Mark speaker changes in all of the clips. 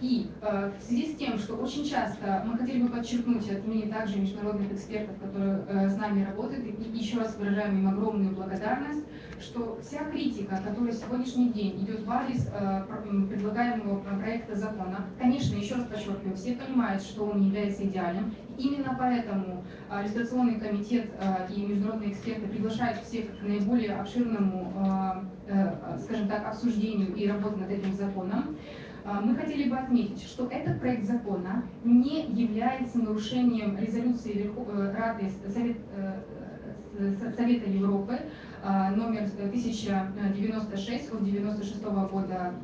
Speaker 1: И э, в связи с тем, что очень часто мы хотели бы подчеркнуть от имени также международных экспертов, которые э, с нами работают, и еще раз выражаем им огромную благодарность, что вся критика, которая сегодняшний день идет в адрес э, предлагаемого проекта закона, конечно, еще раз подчеркиваю, все понимают, что он является идеальным. Именно поэтому иллюстрационный комитет и международные эксперты приглашают всех к наиболее обширному, скажем так, обсуждению и работе над этим законом. Мы хотели бы отметить, что этот проект закона не является нарушением резолюции Рады Совет, Совета Европы а, номер 1096 от 96 года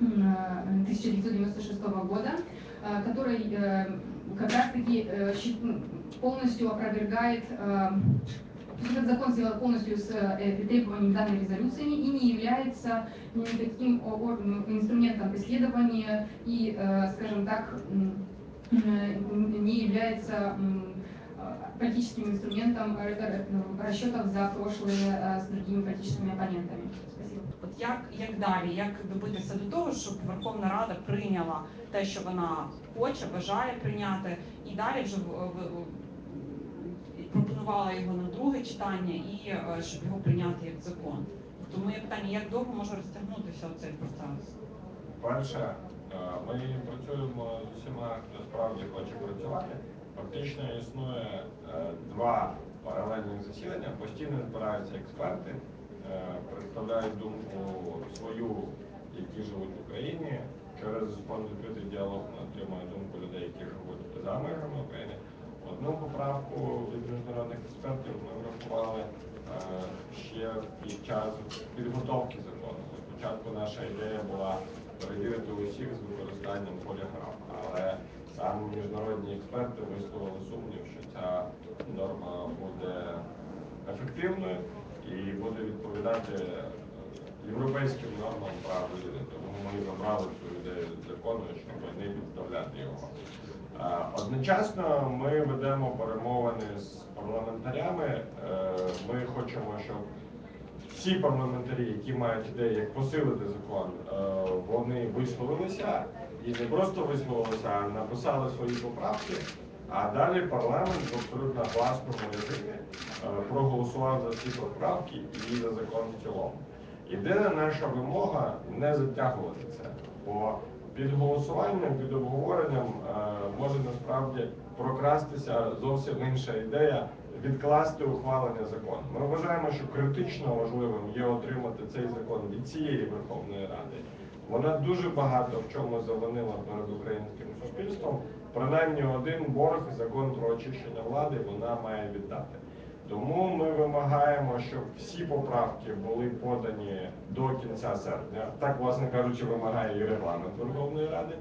Speaker 1: 1996 года, а, который э, как раз таки э, ну, полностью опровергает э, этот закон сделан полностью с требованиями данной резолюции и не является никаким инструментом преследования и, скажем так, не является политическим инструментом расчетов за прошлые с другими политическими оппонентами. Спасибо.
Speaker 2: От як, як далі, як добитися до того, щоб Верховна Рада прийняла те, що вона хоче, бажає прийняти, і далі вже в, його на друге читання і е, щоб його прийняти як закон. Тобто моє питання, як довго може розтягнутися цей процес?
Speaker 3: Перше, е, ми працюємо з усіма, хто справді хоче працювати. Фактично існує е, два паралельних засідання, постійно збираються експерти, представляють думку свою, які живуть в Україні. Через фонд відкритий діалог ми отримуємо думку людей, які живуть за межами України. Одну поправку від міжнародних експертів ми врахували е, ще під час підготовки закону. Спочатку наша ідея була перевірити усіх з використанням поліграф, але Саме міжнародні експерти висловили сумнів, що ця норма буде ефективною і буде відповідати європейським нормам прав людини. Тому ми забрали цю ідею закону, щоб не підставляти його. Одночасно ми ведемо перемовини з парламентарями. Е, ми хочемо, щоб всі парламентарі, які мають ідеї, як посилити закон, е, вони висловилися і не просто висловилися, а написали свої поправки. А далі парламент в абсолютно власному режимі е, проголосував за ці поправки і за закон в цілому. Єдина наша вимога не затягувати це, бо під голосуванням, під обговоренням е, може насправді прокрастися зовсім інша ідея відкласти ухвалення закону. Ми вважаємо, що критично важливим є отримати цей закон від цієї Верховної Ради. Вона дуже багато в чому завинила перед українським суспільством. Принаймні один борг закон про очищення влади вона має віддати. Тому ми вимагаємо, щоб всі поправки були подані до кінця серпня. Так, власне кажучи, вимагає і регламент Верховної Ради.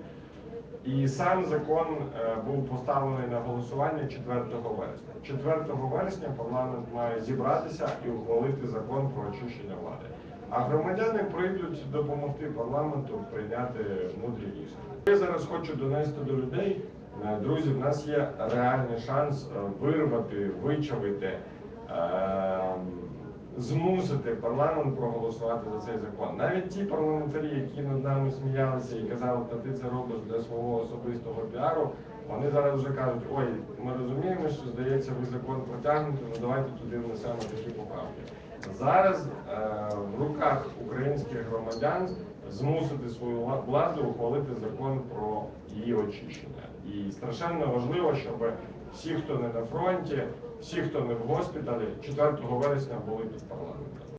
Speaker 3: І сам закон е, був поставлений на голосування 4 вересня. 4 вересня парламент має зібратися і ухвалити закон про очищення влади. А громадяни прийдуть допомогти парламенту прийняти мудрі рішення. Я зараз хочу донести до людей. Е, друзі, в нас є реальний шанс е, вирвати, вичавити, змусити парламент проголосувати за цей закон. Навіть ті парламентарі, які над нами сміялися і казали, що ти це робиш для свого особистого піару. Вони зараз вже кажуть, ой, ми розуміємо, що здається, ви закон протягнете, ну давайте туди внесемо такі поправки. Зараз е, в руках українських громадян змусити свою владу ухвалити закон про її очищення. І страшенно важливо, щоб всі, хто не на фронті, всі, хто не в госпіталі, 4 вересня були під парламентом.